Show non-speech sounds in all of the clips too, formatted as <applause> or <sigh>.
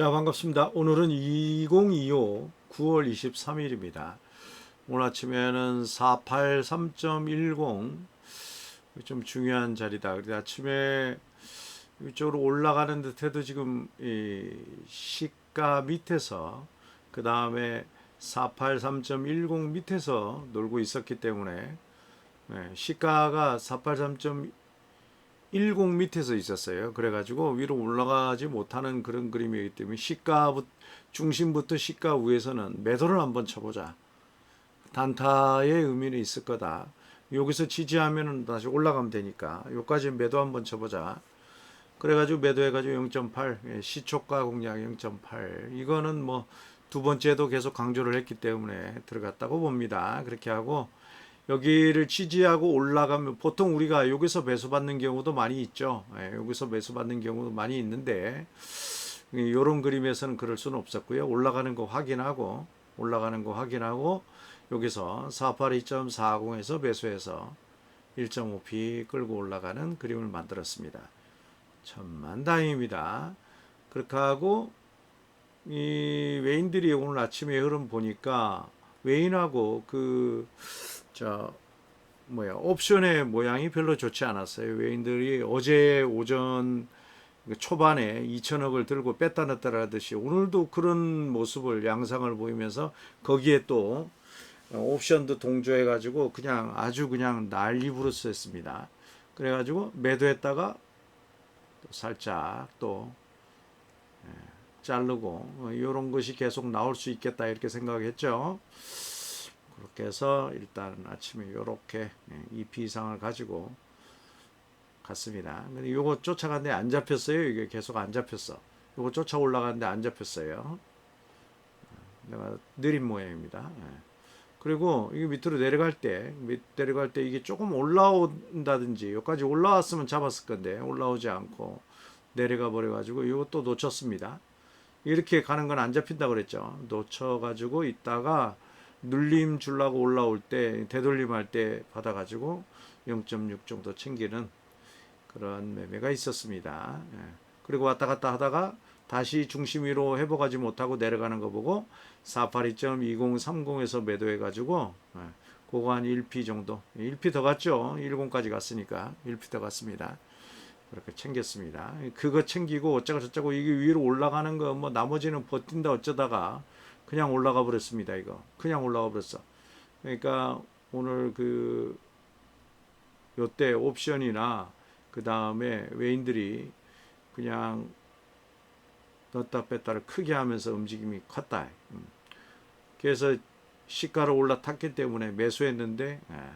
자, 반갑습니다. 오늘은 2025 9월 23일입니다. 오늘 아침에는 483.10 좀 중요한 자리다. 그래서 아침에 이쪽으로 올라가는 듯해도 지금 이 시가 밑에서 그 다음에 483.10 밑에서 놀고 있었기 때문에 네, 시가가 483.10 밑에서 있었어요. 그래가지고 위로 올라가지 못하는 그런 그림이기 때문에 시가 중심부터 시가 위에서는 매도를 한번 쳐보자. 단타의 의미는 있을 거다. 여기서 지지하면은 다시 올라가면 되니까 여기까지 매도 한번 쳐보자. 그래가지고 매도해가지고 0.8 예, 시초가 공략 0.8 이거는 뭐 두 번째도 계속 강조를 했기 때문에 들어갔다고 봅니다. 그렇게 하고 여기를 지지하고 올라가면 보통 우리가 여기서 매수받는 경우도 많이 있죠. 예, 여기서 매수받는 경우도 많이 있는데 이런 그림에서는 그럴 수는 없었고요. 올라가는 거 확인하고 올라가는 거 확인하고 여기서 482.40에서 매수해서 1.5p 끌고 올라가는 그림을 만들었습니다. 천만 다행입니다. 그렇게 하고 이 외인들이 오늘 아침에 흐름 보니까 외인하고 그 저 뭐야 옵션의 모양이 별로 좋지 않았어요. 외인들이 어제 오전 초반에 2천억을 들고 뺐다 놨다 하듯이 오늘도 그런 모습을 양상을 보이면서 거기에 또 옵션도 동조해 가지고 그냥 아주 그냥 난리 부르스했습니다. 그래 가지고 매도했다가 또 살짝 또 예, 자르고 이런 것이 계속 나올 수 있겠다 이렇게 생각했죠. 그렇게 해서 일단 아침에 이렇게 EP 이상을 가지고 갔습니다. 근데 요거 쫓아갔는데 안 잡혔어요. 이게 계속 안 잡혔어. 요거 쫓아 올라갔는데 안 잡혔어요. 내가 느린 모양입니다. 예. 그리고 이게 밑으로 내려갈 때, 밑 내려갈 때 이게 조금 올라온다든지 여기까지 올라왔으면 잡았을 건데 올라오지 않고 내려가 버려 가지고 이것도 놓쳤습니다. 이렇게 가는 건 안 잡힌다 그랬죠. 놓쳐 가지고 있다가 눌림 줄라고 올라올 때 되돌림 할 때 받아가지고 0.6 정도 챙기는 그런 매매가 있었습니다. 예. 그리고 왔다 갔다 하다가 다시 중심 위로 회복하지 못하고 내려가는 거 보고 482.2030에서 매도해가지고 예. 그거 한 1p 정도 1p 더 갔죠 10까지 갔으니까 1p 더 갔습니다 그렇게 챙겼습니다 그거 챙기고 어쩌고 저쩌고 이게 위로 올라가는 거 뭐 나머지는 버틴다 어쩌다가 그냥 올라가 버렸습니다. 이거 그냥 올라가 버렸어. 그러니까 오늘 그 요때 옵션이나 그 다음에 외인들이 그냥 넣다 뺐다를 크게 하면서 움직임이 컸다. 음. 그래서 시가를 올라탔기 때문에 매수했는데 예,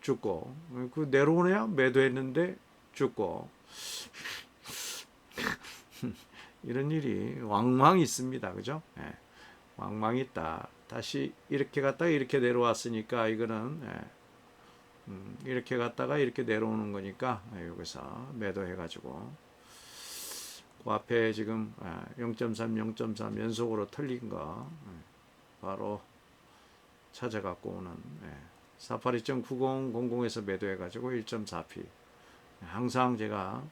죽고 그 내려오냐 매도했는데 죽고 <laughs> 이런 일이 왕왕 있습니다. 그죠? 있다. 다시 이렇게 갔다가 이렇게 내려왔으니까 이거는 예, 음, 이렇게 갔다가 이렇게 내려오는 거니까 예, 여기서 매도해가지고. 그 앞에 지금 예, 0.3, 0.3 연속으로 틀린 거 예, 바로 찾아갖고 오는 예, 482.9000에서 매도해가지고 1.4p 항상 제가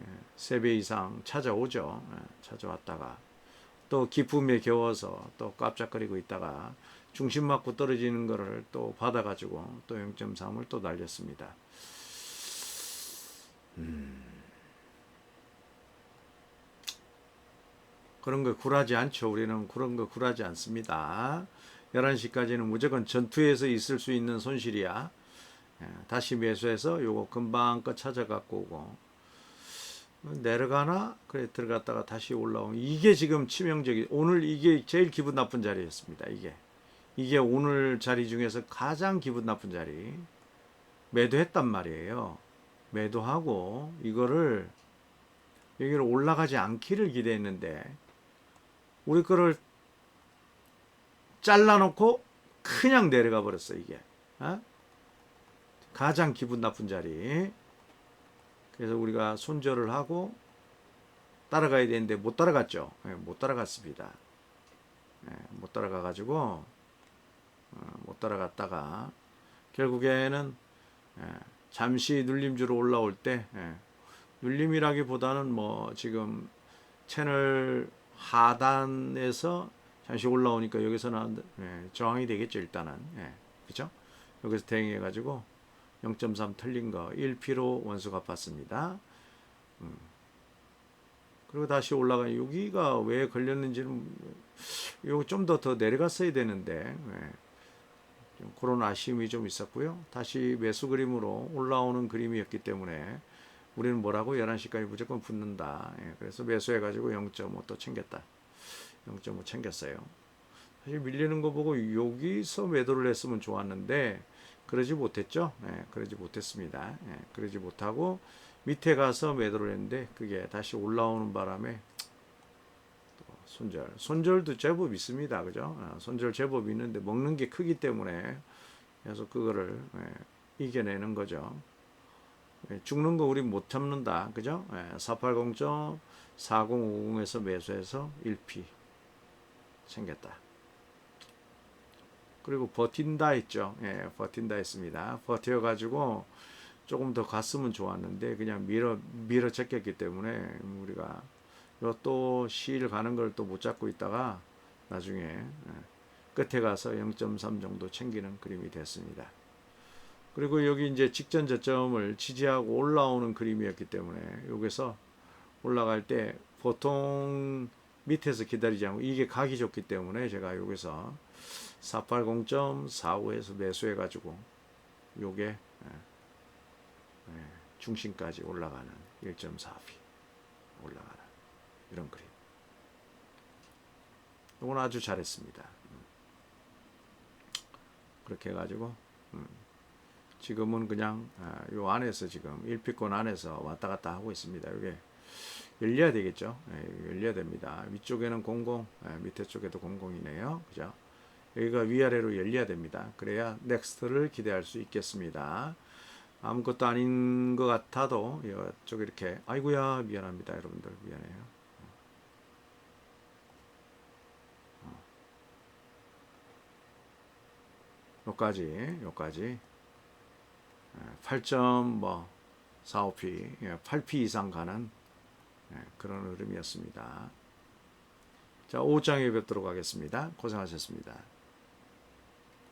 예, 3배 이상 찾아오죠. 예, 찾아왔다가 또 기쁨에 겨워서 또 깜짝거리고 있다가 중심 맞고 떨어지는 거를 또 받아가지고 또 0.3을 또 날렸습니다. 음. 그런 거 굴하지 않죠. 우리는 그런 거 굴하지 않습니다. 11시까지는 무조건 전투에서 있을 수 있는 손실이야. 예, 다시 매수해서 요거 금방 거 찾아갖고 오고 내려가나 그래 들어갔다가 다시 올라온 이게 지금 치명적이 오늘 이게 제일 기분 나쁜 자리였습니다. 이게 이게 오늘 자리 중에서 가장 기분 나쁜 자리 매도했단 말이에요. 매도하고 이거를 여기를 올라가지 않기를 기대했는데 우리 거를 잘라놓고 그냥 내려가 버렸어 이게 어? 가장 기분 나쁜 자리 그래서 우리가 손절을 하고 따라가야 되는데 못 따라갔죠. 예, 못 따라갔습니다. 예, 못 따라가 가지고 어, 못 따라갔다가 결국에는 예, 잠시 눌림주로 올라올 때 눌림이라기보다는 뭐 지금 채널 하단에서 잠시 올라오니까 여기서 는 예, 저항이 되겠죠 일단은 예, 그죠? 여기서 대응해 가지고 0.3 틀린 거 1피로 원수 갚았습니다. 음. 그리고 다시 올라가 여기가 왜 걸렸는지는 요거 좀 더 더 내려갔어야 되는데 예. 좀 그런 아쉬움이 좀 있었고요. 다시 매수 그림으로 올라오는 그림이었기 때문에 우리는 뭐라고 11시까지 무조건 붙는다. 예, 그래서 매수해 가지고 0.5또 챙겼다. 0.5 챙겼어요. 사실 밀리는 거 보고 여기서 매도를 했으면 좋았는데 그러지 못했죠. 예, 그러지 못했습니다. 예, 그러지 못하고 밑에 가서 매도를 했는데 그게 다시 올라오는 바람에 또 손절, 손절도 제법 있습니다. 그죠? 아, 손절 제법 있는데 먹는 게 크기 때문에 그래서 그거를 예, 이겨내는 거죠. 예, 죽는 거 우리 못 참는다. 그죠? 예, 480.4050에서 매수해서 1P 챙겼다. 그리고 버틴다 했죠. 예, 버틴다 했습니다. 버텨 가지고 조금 더 갔으면 좋았는데 그냥 밀어 밀어 제꼈기 때문에 우리가 요또실 가는 걸 또 못 잡고 있다가 나중에 예, 끝에 가서 0.3 정도 챙기는 그림이 됐습니다. 그리고 여기 이제 직전 저점을 지지하고 올라오는 그림이었기 때문에 여기서 올라갈 때 보통 밑에서 기다리지 않고 이게 가기 좋기 때문에 제가 여기서 480.45에서 매수해 가지고 요게 예, 예, 중심까지 올라가는 1.4p 올라가는 이런 그림. 이건 아주 잘했습니다. 음. 그렇게 해가지고 음, 지금은 그냥 아, 요 안에서 지금 1피권 안에서 왔다 갔다 하고 있습니다. 이게 열려야 되겠죠. 예, 열려야 됩니다. 위쪽에는 00, 예, 밑에 쪽에도 00이네요. 그죠? 여기가 위아래로 열려야 됩니다. 그래야 넥스트를 기대할 수 있겠습니다. 아무것도 아닌 것 같아도 이쪽 이렇게 아이고야 미안합니다 여러분들 미안해요. 요까지 요까지 8.뭐 45p 8p 이상 가는 예, 그런 흐름이었습니다. 자 5장에 뵙도록 하겠습니다. 고생하셨습니다.